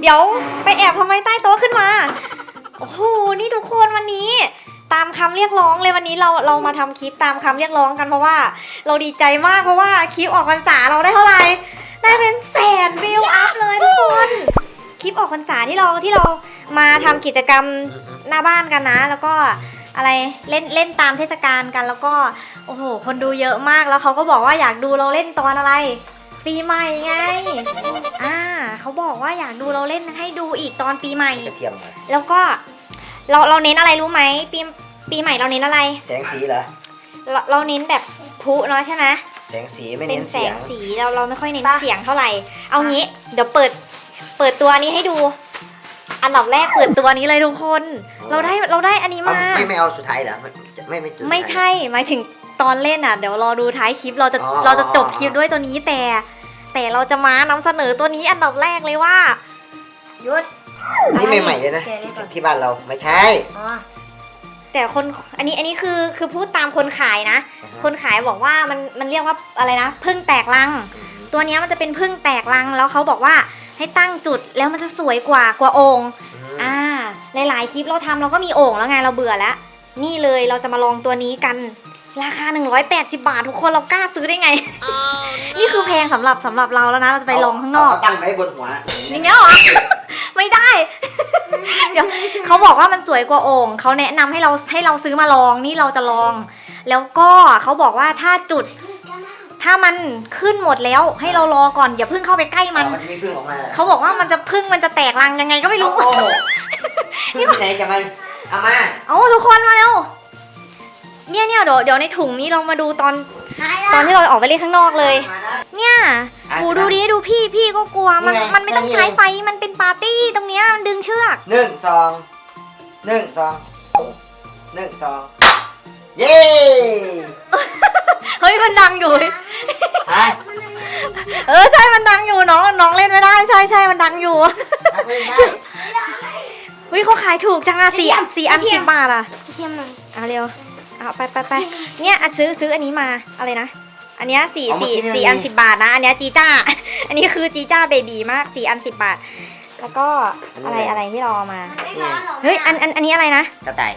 เดี๋ยวไปแอบทำไมใต้โต๊ะขึ้นมา โอ้โห นี่ทุกคนวันนี้ ตามคำเรียกร้องเลยวันนี้เราเรามาทำคลิปตามคำเรียกร้องกันเพราะว่า เราดีใจมากเพราะว่าคลิปออกพรรษาเราได้เท่าไหร่ ได้เป็นแสนวิวอัพเลยทุกคน คลิปออกพรรษาที่เราที่เรามาทำกิจกรรมหน้าบ้านกันนะ แล้วก็อะไรเล่นเล่นตามเทศกาลกันแล้วก็โอ้โห คนดูเยอะมากแล้วเขาก็บอกว่าอยากดูเราเล่นตอนอะไร ปีใหม่ไง อ่าเขาบอกว่าอยากดูเราเล่นให้ดูอีกตอนปีใหม่กระเทียมหน่อยแล้วก็เราเราเน้นอะไรรู้ไหมปีปีใหม่เราเน้นอะไร แสงสีเหรอ เราเราเน้นแบบพลุเนาะใช่ไหมแสงสีไม่เป็เน้นนแสเสียงงสีเราเราไม่ค่อยเน้นเสียงเท่าไหร่ เอางี้เดี๋ยวเปิดเปิดตัวนี้ให้ดู อันดับแรกเปิดตัวนี้เลยทุกคน เราได้เราได้อันนี้เอามา ไม่ไม่เอาสุดท้ายเหรอไม่ไม่จุดสุดท้าย ไม่ใช่หมายถึงตอนเล่นอะ เดี๋ยวรอดูท้ายคลิปเราจะอ๋อ เราจะจบคลิปด้วยตัวนี้แต่ แต่เราจะมานำเสนอตัวนี้อันดับแรกเลยว่า หยุดนี่ใหม่ๆเลยนะแกะเลยก่อนที่บ้านเราไม่ใช่อ๋อแต่คนอันนี้อันนี้คือคือพูดตามคนขายนะคนขายบอกว่ามันมันเรียกว่าอะไรนะพึ่งแตกรัง ตัวเนี้ยมันจะเป็นพึ่งแตกรังแล้วเขาบอกว่าให้ตั้งจุดแล้วมันจะสวยกว่ากว่าโองค์ อืมอ่าหลายๆคลิปเราทำเราก็มีโอ่งแล้วไงเราเบื่อแล้ว นี่เลยเราจะมาลองตัวนี้กัน ราคา 180 บาท ทุกคนเรากล้าซื้อได้ไง นี่คือแพงสำหรับสำหรับเราแล้วนะ เราจะไปลองข้างนอก เตั้งไว้บนหัวอย่างเงี้ยเหรอ ไม่ได้ เดี๋ยวเขาบอกว่ามันสวยกว่าโอ่งเขาแนะนำให้เราให้เราซื้อมาลองนี่เราจะลอง แล้วก็เขาบอกว่าถ้าจุด ถ้ามันขึ้นหมดแล้วให้เรารอก่อนอย่าเพิ่งเข้าไปใกล้มันมันจะมีพึ่งออกมาเขาบอกว่ามันจะพึ่งมันจะแตกรังยังไงก็ไม่รู้ โอ้โหพึ่งที่ไหนจะมาเอามา เอาทุกคนมาเร็ว เนี่ยเนี่ยเดี๋ยวเดี๋ยวในถุงนี้เรามาดูตอนหายตอละนที่เราออกไปเล่นข้างนอกเลยมาได้เนี่ยอะหูดูดิดูพี่พี่ก็กลัวมันนี่ไงมันไม่ต้องนี่ไงใช้ไฟมันเป็นปาร์ตี้ตรงเนี้ยมันดึงเชือก หนึ่งสองหนึ่งสองหนึ่งสองเย้เฮ้ยมันดังอยู่เฮ้ยฮะเออใช่มันดังอยู่น้องน้องเล่นไม่ได้ใช่ใช่มันดังอยู่นักเล่นได้เฮ้ยเขาขายถูกจังอะสี่อันสี่อันสิบบาทอะเทียมหน่อยเอาเร็ว เอาไปไปไปเนี่ยอะซื้อซื้ออันนี้มาอะไรนะ อันเนี้ยสี่สี่สี่อันสิบบาทนะ อันเนี้ยจีจ้า อันนี้คือจีจ้าเบบีมากสี่อันสิบบาท แล้วก็อะไรอะไรที่เราเอามามันไม่ร้อนหรอกเฮ้ยอันอันอันนี้อะไรนะ กระต่าย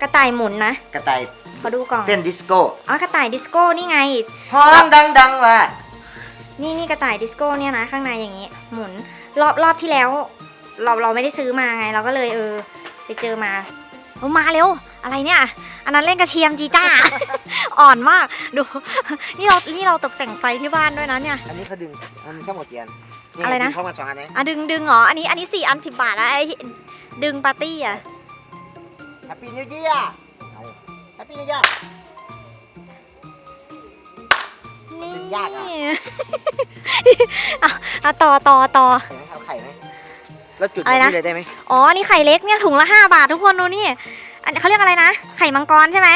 กระต่ายหมุนนะกระต่ายขอดูก่อนเต้นดิสโก้อ๋อกระต่ายดิสโก้นี่ไงห้องดังดังๆว่ะนี่นี่กระต่ายดิสโก้เนี่ยนะข้างในอย่างนี้ หมุนรอบรอบที่แล้ว เราเราไม่ได้ซื้อมาไง เราก็เลยเออ ไปเจอมาเอา มาเร็ว อะไรเนี่ย อันนั้นเล่นกระเทียมจีจ้า อ่อนมาก ดู นี่เรา นี่เราตกแต่งไฟที่บ้านด้วยนะเนี่ย อันนี้เขาดึงอันนี้ทั้งหมดเตียนอะไรนะดึงเข้ามาสองอันไหมอะดึงดึงเหรอ อันนี้ อันนี้สี่อันสิบบาทนะไอ้ที่ดึงปาร์ตี้อะแฮปปี้นิวเยียร์แฮปปี้นิวเยียร์นี่ดึงยากอะอะอะต่อต่อต่อไข่ไหมเอาไข่ไหม แล้วจุดอะไรนะนี้เลยได้ไหมอ๋อ นี่ไข่เล็กเนี่ยถุงละห้าบาททุกคนดูนี่อันเขาเรียกอะไรนะ ไข่มังกรใช่ไหม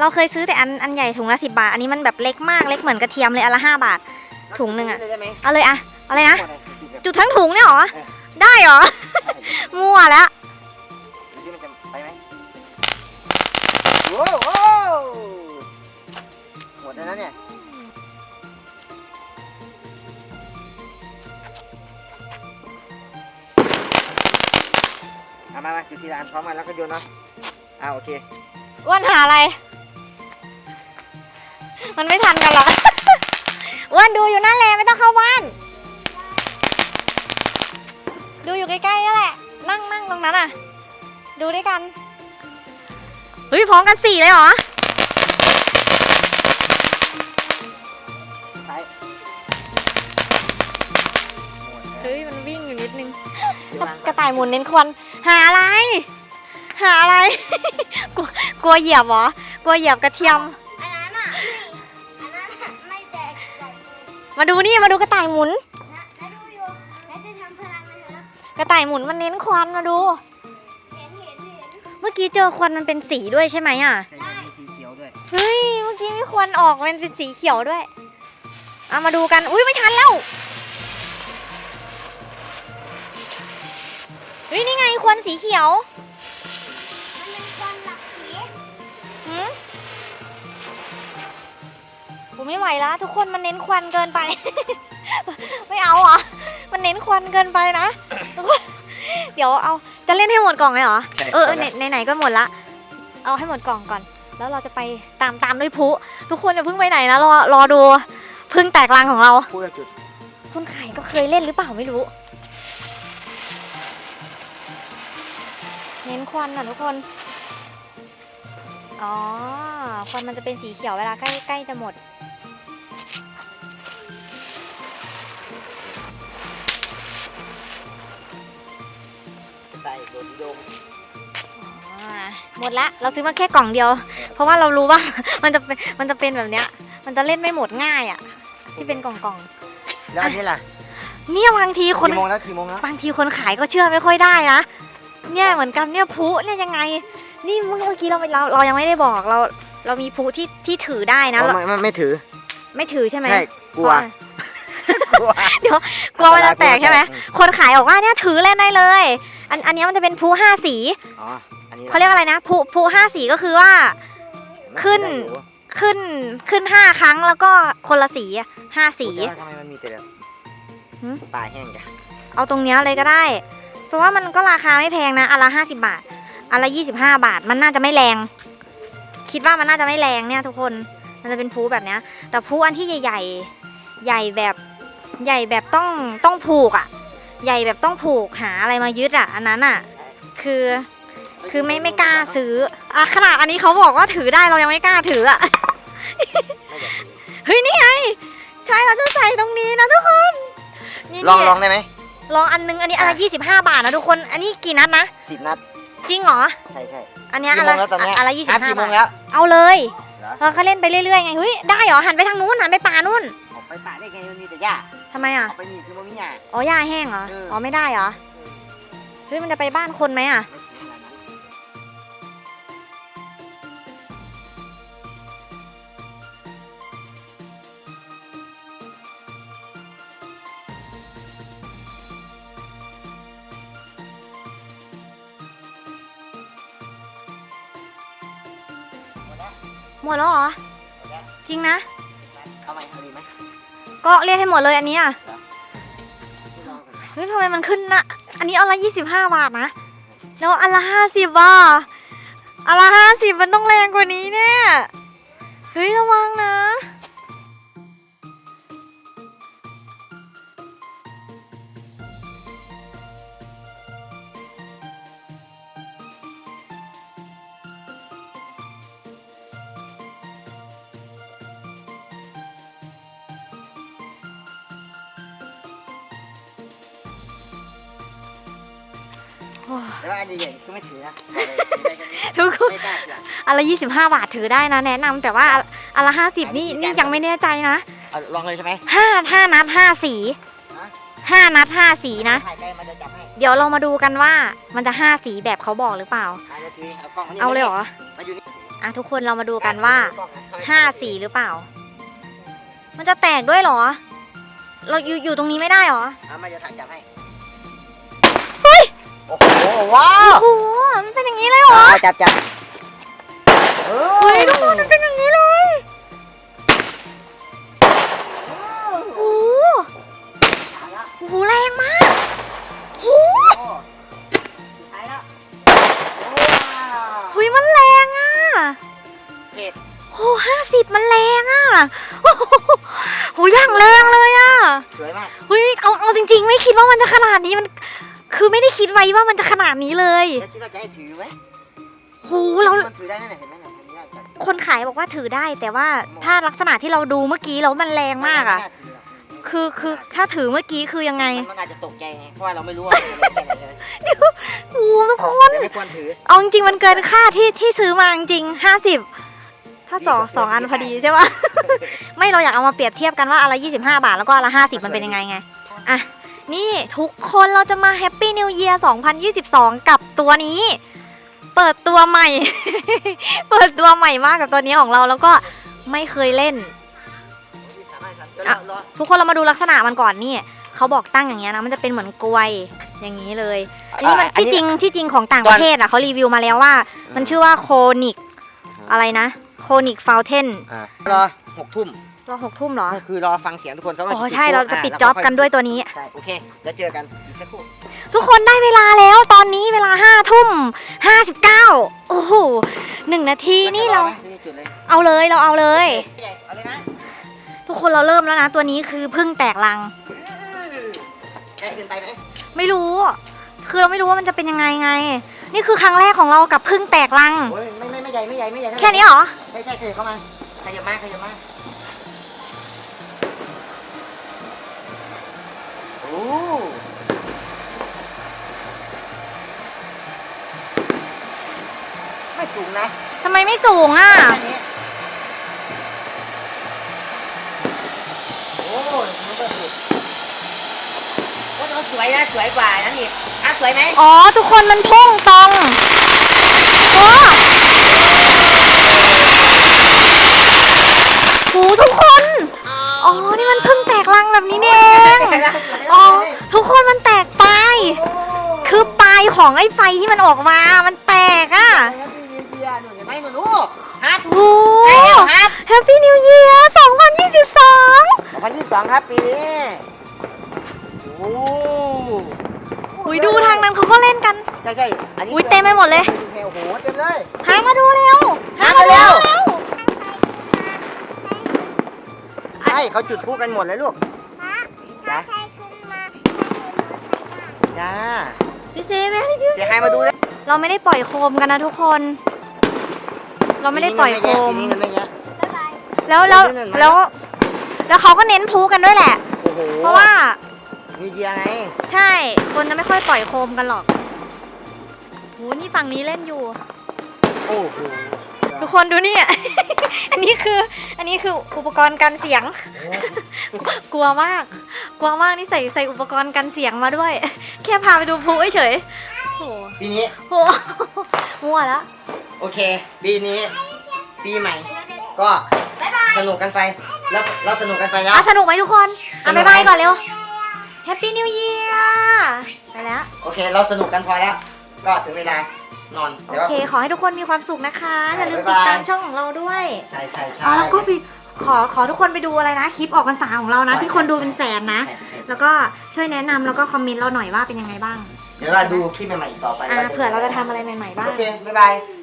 เราเคยซื้อแต่อันอันใหญ่ถุงละสิบาท อันนี้มันแบบเล็กมากเล็กเหมือนกระเทียมเลยอันละห้าบาท ถุงหนึ่งอะเลยได้ไหมเอาเลยอะอะไรนะ จุดแบบจุดทั้งถุงเนี่ยเหรอเออได้เหรอ มั่วแล้ว เอามามาจุดทีละอันพร้อมกันแล้วก็โยนเนาะอ่าโอเคอ้วนหาอะไร มันไม่ทันกันหรอก อ้วนดูอยู่นั่นแหละไม่ต้องเข้าบ้าน ดูอยู่ใกล้ๆนั่นแหละ นั่งนั่งตรงนั้นอะ ดูด้วยกัน เฮ้ยพร้อมกันสี่เลยเหรอ ใช้เฮ้ยมันวิ่งอยู่นิดนึงหมดกระต่ายหมุนเน้นควัน หาอะไร หาอะไร กลัวกลัวเหยียบเหรอกลัวเหยียบกระเทียม อันนั้นอะอันนั้นอะไม่แตกใหญ่เลยมาดูนี่มาดูกระต่ายหมุน นะแล้วดูอยู่แล้วจะทำพลังเลยนะกระต่ายหมุนมันเน้นควันมาดู เห็นเห็นเห็นเมื่อกี้เจอควันมันเป็นสีด้วยใช่ไหมอะ ใช่มีสีเขียวด้วยเฮ้ย เมื่อกี้มีควันออกมันเป็นสีเขียวด้วย เอามาดูกัน อุ้ยไม่ทันแล้ว ฮ้ยนี่ไงควันสีเขียวมันเป็นควันหลักสีหืมผมไม่ไหวแล้วทุกคนมันเน้นควันเกินไป ไม่เอาเหรอะมันเน้นควันเกินไปนะทุกคนเดี๋ยวเอาจะเล่นให้หมดกล่องเลยเหรอ ใช่เออเออไหนไหนไหนก็หมดละ เอาให้หมดกล่องก่อน แล้วเราจะไปตามตามด้วยพลุทุกคนอย่าเพิ่งไปไหนนะรอรอดูพึ่งแตกรังของเรา พูดกับจุดคุณไข่ก็เคยเล่นหรือเปล่าไม่รู้ เน้นควันอะทุกคน อ๋อ ควันมันจะเป็นสีเขียวเวลาใกล้ใกล้จะหมด ใส่โดนโดงอ่าหมดละ เราซื้อมาแค่กล่องเดียว เพราะว่าเรารู้ว่า มันจะเป็นมันจะเป็นแบบเนี้ย มันจะเล่นไม่หมดง่ายอะ ที่เป็นกล่องแล้วอันนี้ล่ะๆเนี่ยบางทีคนกี่โมงแล้วกี่โมงแล้วบางทีคนขายก็เชื่อไม่ค่อยได้นะ เนี่ยเหมือนกันเนี่ยพลุเนี่ยยังไง นี่เมื่อกี้เราเราเรายังไม่ได้บอกเรา เรามีพลุที่ที่ถือได้นะอ๋อเราไม่ไม่ไม่ถือ ไม่ถือใช่ไหมใช่กลัวเพราะากลัวมันจะแตกใช่ไหมอืคนขายบอกว่าเนี่ยถือเล่นได้เลย อันอันเนี้ยมันจะเป็นพลุห้าสีอ๋ออันนี้เขาเรียกอะไรนะพลุพลุห้าสีก็คือว่าขึ้นขึ้นขึ้นห้าครั้งแล้วก็คนละสีอะห้าสีทำไมมันมีแต่แบบหืมปลายแห้งจ้ะเอาตรงเนี้ยเลยก็ได้ เพราะว่ามันก็ราคาไม่แพงนะอันละห้าสิบาทอันละยี่สิบห้าบาท มันน่าจะไม่แรง คิดว่ามันน่าจะไม่แรงเนี่ยทุกคน มันจะเป็นพลุแบบเนี้ยแต่พลุอันที่ใหญ่ ๆ ใหญ่แบบใหญ่แบบต้องต้องผูกอะ่ะ ใหญ่แบบต้องผูกหาอะไรมายึดอะ่ะ อันนั้นอะ่ะ คือคือไม่ไม่กล้าซื้ออะขนาดอันนี้เขาบอกว่าถือได้เรายังไม่กล้าถืออะ่ะไม่อยากถือเฮ้ยนี่ไงใช่เราจะใส่ตรงนี้นะทุกคนนี่ลองนี่ลองได้ไหม ลองอันนึงอันนี้อันละยี่สิบห้าบาทนะทุกคน อันนี้กี่นัดนะสิบนัด จริงเหรอ ใช่ใช่อันเนี้ยกี่อันโมละงแล้วตอนเนี้ยอันละยี่สิบนัดห้ากี่โมบางทแล้วเอาเลยเหรอเราก็เล่นไปเรื่อยๆไงเฮ้ยได้เหรอหันไปทางนู้นหันไปป่านู่นออกไปป่าได้ไงมันมีแต่หญ้าทำไมอะออกไปนี่คือมันมีหญ้า อ๋อหญ้าแห้งเหรอเอออ๋ อ๋อไม่ได้เหรอเฮ้ยมันจะไปบ้านคนไหมอะไม่ถึงขนาดนั้น ริงนะเอาไหมเอาดีไหมก็เรียกให้หมดเลยอันเนี้ยที่ลองก่อนเฮ้ยทำไมมันขึ้นนะ อันนี้อันละยี่สิบห้าบาทนะ แล้วอันละห้าสิบอะอันละห้าสิบมันต้องแรงกว่านี้เนี่ย เฮ้ยระวังนะ แต่ว่าอันใหญ่ๆคือไม่ถือนะบอกเลยถือได้แค่นี้ทุกคนไม่กล้าเสี่ยงอันละยี่สิบห้าบาทถือได้นะ แนะนำแต่ว่าอันอันละห้าสิบนี่นี่ยังไม่แน่ใจนะเอาลองเลยใช่ไหมห้าห้านัดห้าสีฮะห้านัดห้าสีนะถ่ายใกล้มันจะจับให้เดี๋ยวเรามาดูกันว่ามันจะห้าสีแบบเขาบอกหรือเปล่าถ่ายจะถือเอากล้องมานี่เอาเลยเหรอมาอยู่นี่อะทุกคนเรามาดูกันว่ากล้องนะห้าสีหรือเปล่า มันจะแตกด้วยเหรอ เราอยู่อยู่ตรงนี้ไม่ได้เหรอเอามาจะถ่ายจับให้ โอ้โหว้าโอ้วโห มันเป็นอย่างนี้เลยเหรอเอาจับจับเฮ้เฮ้ยทุกคนมันเป็นอย่างนี้ ไม่ได้คิดไว้ว่ามันจะขนาดนี้เลยแล้วคิดว่าจะให้ถือไหมโหเรา มันถือได้นั่นแหละเห็นไหมเนี่ยมันยากจังคนขายบอกว่าถือได้แต่ว่าถ้าลักษณะที่เราดูเมื่อกี้แล้วมันแรงมากอะ คือคือถ้าถือเมื่อกี้คือยังไงมันอาจจะตกใจไงเพราะว่าเราไม่รู้ว่ามันจะแค่ไหนใช่ไหมโอ้โหทุกคน แต่ไม่ควรถือเอาจริงๆมันเกินค่าที่ที่ซื้อมาจริงห้าสิบถ้าสองนี่ก็สองอันยี่สิบพอดีใช่ปะ ไม่เราอยากเอามาเปรียบเทียบกันว่าอะไรยี่สิบห้าบาทแล้วก็อะไรห้าสิบมันเป็นยังไงไง อะ นี่ทุกคนเราจะมาแฮปปี้นิวเยียร์2022 กับตัวนี้ เปิดตัวใหม่ เปิดตัวใหม่มากกับตัวนี้ของเราแล้วก็ไม่เคยเล่นอะรอทุกคนเรามาดูลักษณะมันก่อนนี่เขาบอกตั้งอย่างเงี้ยนะมันจะเป็นเหมือนกลวยอย่างนี้เลยอันนี้มันอันที่นี้จริงที่จริงของต่างตอนประเทศอะเขารีวิวมาแล้วว่า มันชื่อว่าโคนิกอะไรนะโคนิกฟาวเทนอะรอหกทุ่ม รอหกทุ่มเหรอ ก็คือรอฟังเสียงทุกคนเขาก็อ๋อจุดใช่พลุเราจะปิดอ่จ็อบแล้วกันด้วยตัวนี้ ใช่โอเค แล้วเจอกันอีกสักครู่ ทุกคนได้เวลาแล้วตอนนี้เวลาห้าทุ่มห้าสิบเก้าโอ้โหหนึ่งนาทีนี่เราจะได้จุดเลยเอาเลยเราเอาเลยใหญ่เอาเลยนะทุกคนเราเริ่มแล้วนะ ตัวนี้คือเพึ่งแตกรัง ใกล้เกินไปไหมไม่รู้ คือเราไม่รู้ว่ามันจะเป็นยังไงไง นี่คือครั้งแรกของเรากับเพึ่งแตกรัง โอ้ยไม่ไม่ไม่ใหญ่ไม่ใหญ่ไม่ใหญ่แค่นี้เหรอ ใช่ใช่ขยับเข้ามาขยับมาขยับมา ไม่สูงนะทำไมไม่สูงอะแค่นี้โอ้ยมันก็สุดโอ้ยมันสวยนะสวยกว่านั่นอีกอะสวยไหมอ๋อ ทุกคนมันพุ่งตรงโอ้โหทุกคน อ๋อ นี่มันเพิ่งแตกรังแบบนี้นี่เอง อ๋อ ทุกคนมันแตกปลายคือปลายของไอ้ไฟที่มันออกมา มันแตกอะไม่หนูลูกฮัทโอ้ใช่แล้วครับแฮปปี้นิวเยียร์2022 2022 ครับปีนี้โอ้อุ้ยดูทางนั้นเขาก็เล่นกัน ใช่ใช่อันนี้อุ๊ยเต็มไปหมดเลยโอ้โหเต็มเลยหามาดูเร็วหามาเร็วเร็วใช่เขาจุดพลุกันหมดเลยลูก จ้าพี่เซแม่รีวิวเสียใครมาดูเลยเราไม่ได้ปล่อยโคมกันนะทุกคน เราไม่ได้ปล่อยโคมปีนี้เงินไม่เยอะบ๊ายบายแล้วแล้วเล่นๆมาแล้วแล้วเขาก็เน้นพูกันด้วยแหละ โอ้โหเพราะว่ามีเดียไง ใช่ คนจะไม่ค่อยปล่อยโคมกันหรอกโหนี่ฝั่งนี้เล่นอยู่ โอ้โห ทุกคนดูนี่ อันนี้คือ อันนี้คืออุปกรณ์กันเสียง กลัวมาก กลัวมากนี่ใส่ใส่อุปกรณ์กันเสียงมาด้วย แค่พาไปดูพลุเฉยๆโหปีนี้โหมั่วแล้วโอเค ปีนี้ ปีใหม่ ก็บ๊ายบายสนุกกันไป แล้วเราสนุกกันไปแล้ว อะสนุกไหมทุกคน อะสนุบ๊ากยไหมบายก่อนเร็ว Happy New Year ไปแล้ว โอเค เราสนุกกันพอแล้ว ก็ถึงเวลา นอนโอแต่ว่า เค ขอให้ทุกคนมีความสุขนะคะอย่าลืมบ๊ายติดบายตามช่องของเราด้วย ใช่ใช่ใช่ อ๋อแล้วก็ไปขอขอทุกคนไปดูอะไรนะ คลิปออกพรรษาของเรานะ ที่คนดูเป็นแสนนะใช่ใช่แล้วก็ช่วยแนะนำแล้วก็คอมเมนต์เราหน่อยว่าเป็นยังไงบ้างเดี๋ยวเราดูคลิปใหม่ๆอีกต่อไปอ่าว่จะเผื่อเราจะทำอะไรใหม่ๆบ้าง โอเค บ๊ายบาย